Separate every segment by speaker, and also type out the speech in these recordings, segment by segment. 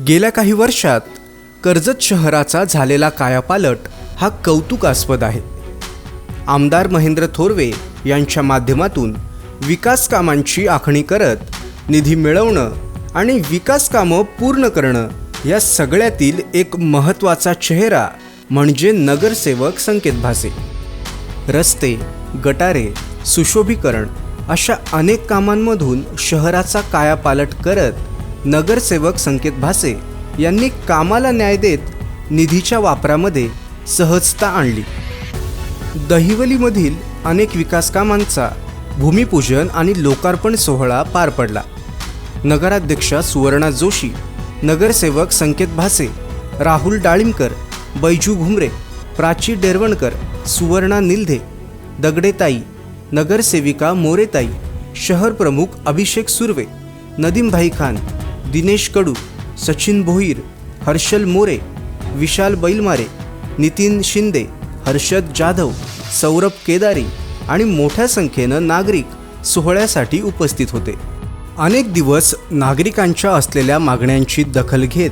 Speaker 1: गेल्या काही वर्षात कर्जत शहराचा झालेला कायापालट हा कौतुकास्पद आहे. आमदार महेंद्र थोरवे यांच्या माध्यमातून विकास कामांची आखणी करत निधी मिळवणं आणि विकास कामं पूर्ण करणं या सगळ्यातील एक महत्त्वाचा चेहरा म्हणजे नगरसेवक संकेत भासे. रस्ते गटारे सुशोभीकरण अशा अनेक कामांमधून शहराचा कायापालट करत नगरसेवक संकेत भासे यांनी कामाला न्याय देत निधीच्या वापरामध्ये सहजता आणली. दहिवलीमधील अनेक विकास कामांचा भूमिपूजन आणि लोकार्पण सोहळा पार पडला. नगराध्यक्षा सुवर्णा जोशी नगरसेवक संकेत भासे राहुल डाळिंबकर बैजू घुमरे प्राची डेरवणकर सुवर्णा निलधे दगडेताई नगरसेविका मोरेताई शहर प्रमुख अभिषेक सुर्वे नदीमभाई खान दिनेश कडू सचिन भोईर हर्षल मोरे विशाल बैलमारे नितीन शिंदे हर्षद जाधव सौरभ केदारी आणि मोठ्या संख्येनं नागरिक सोहळ्यासाठी उपस्थित होते. अनेक दिवस नागरिकांच्या असलेल्या मागण्यांची दखल घेत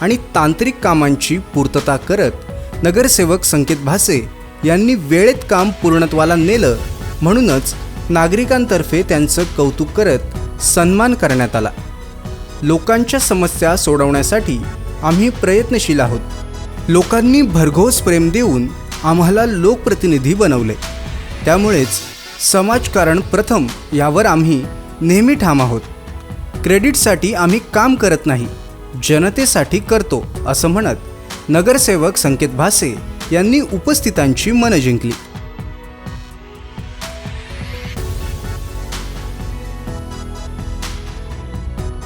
Speaker 1: आणि तांत्रिक कामांची पूर्तता करत नगरसेवक संकेत भासे यांनी वेळेत काम पूर्णत्वाला नेलं म्हणूनच नागरिकांतर्फे त्यांचं कौतुक करत सन्मान करण्यात आला. लोकांच्या समस्या सोडवण्यासाठी आम्ही प्रयत्नशील आहोत. लोकांनी भरघोस प्रेम देऊन आम्हाला लोकप्रतिनिधी बनवले. त्यामुळेच समाजकारण प्रथम यावर आम्ही नेहमी ठाम आहोत. क्रेडिटसाठी आम्ही काम करत नाही जनतेसाठी करतो असं म्हणत नगरसेवक संकेत भासे यांनी उपस्थितांची मनं जिंकली.